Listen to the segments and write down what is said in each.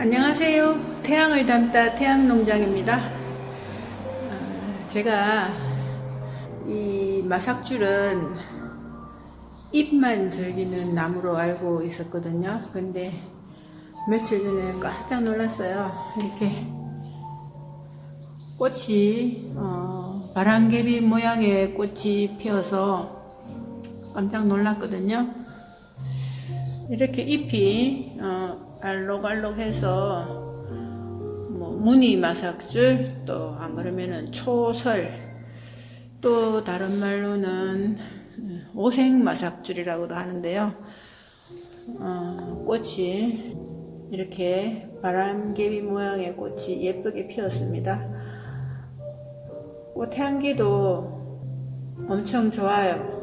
안녕하세요. 태양을 담다 태양농장입니다. 아, 제가 이 마삭줄은 잎만 즐기는 나무로 알고 있었거든요. 근데 며칠 전에 깜짝 놀랐어요. 이렇게 꽃이 어, 바람개비 모양의 꽃이 피어서 깜짝 놀랐거든요. 이렇게 잎이 어, 알록알록해서 뭐 무늬 마삭줄 또 안 그러면은 초설 또 다른 말로는 오색 마삭줄이라고도 하는데요. 어, 꽃이 이렇게 바람개비 모양의 꽃이 예쁘게 피었습니다. 꽃 향기도 엄청 좋아요.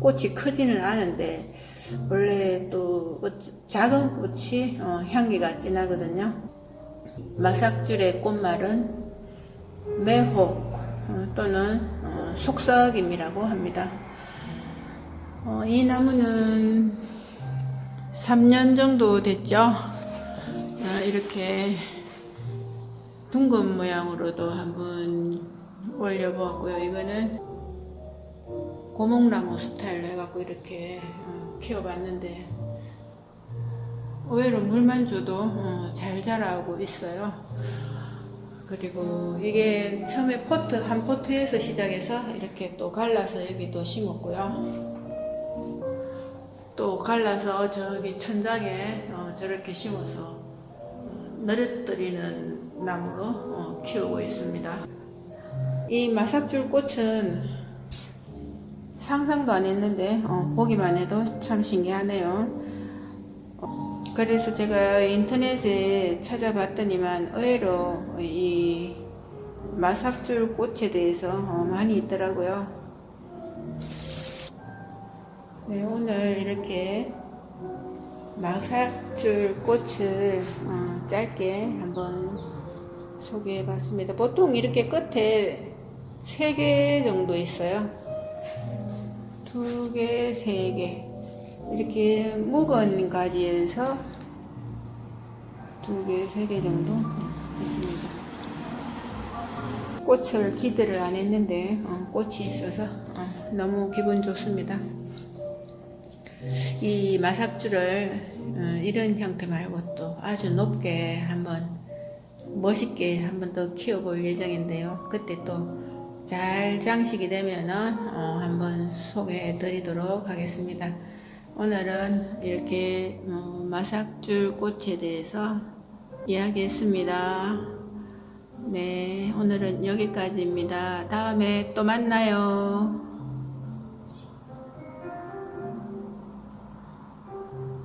꽃이 크지는 않은데 원래 또 작은 꽃이 어, 향기가 진하거든요. 마삭줄의 꽃말은 매혹 어, 또는 어, 속삭임이라고 합니다. 어, 이 나무는 3년 정도 됐죠. 아, 이렇게 둥근 모양으로도 한번 올려보았고요. 이거는 고목나무 스타일로 해갖고 이렇게 어, 키워봤는데 의외로 물만 줘도 어, 잘 자라고 있어요. 그리고 이게 처음에 포트 한 포트에서 시작해서 이렇게 또 갈라서 여기 또 심었고요. 또 갈라서 저기 천장에 어, 저렇게 심어서 어, 늘어뜨리는 나무로 어, 키우고 있습니다. 이 마삭줄 꽃은 상상도 안 했는데 어, 보기만 해도 참 신기하네요. 어, 그래서 제가 인터넷에 찾아봤더니만 의외로 이 마삭줄 꽃에 대해서 어, 많이 있더라고요. 네, 오늘 이렇게 마삭줄 꽃을 어, 짧게 한번 소개해 봤습니다. 보통 이렇게 끝에 세개 정도 있어요. 두 개, 세 개. 이렇게 묵은 가지에서 두 개, 세 개 정도 있습니다. 꽃을 기대를 안 했는데 어, 꽃이 있어서 어, 너무 기분 좋습니다. 이 마삭줄을 어, 이런 형태 말고 또 아주 높게 한번 멋있게 한번 더 키워볼 예정인데요. 그때 또 잘 장식이 되면은 어, 한번 소개해 드리도록 하겠습니다. 오늘은 이렇게 어, 마삭줄 꽃에 대해서 이야기했습니다. 네, 오늘은 여기까지입니다. 다음에 또 만나요.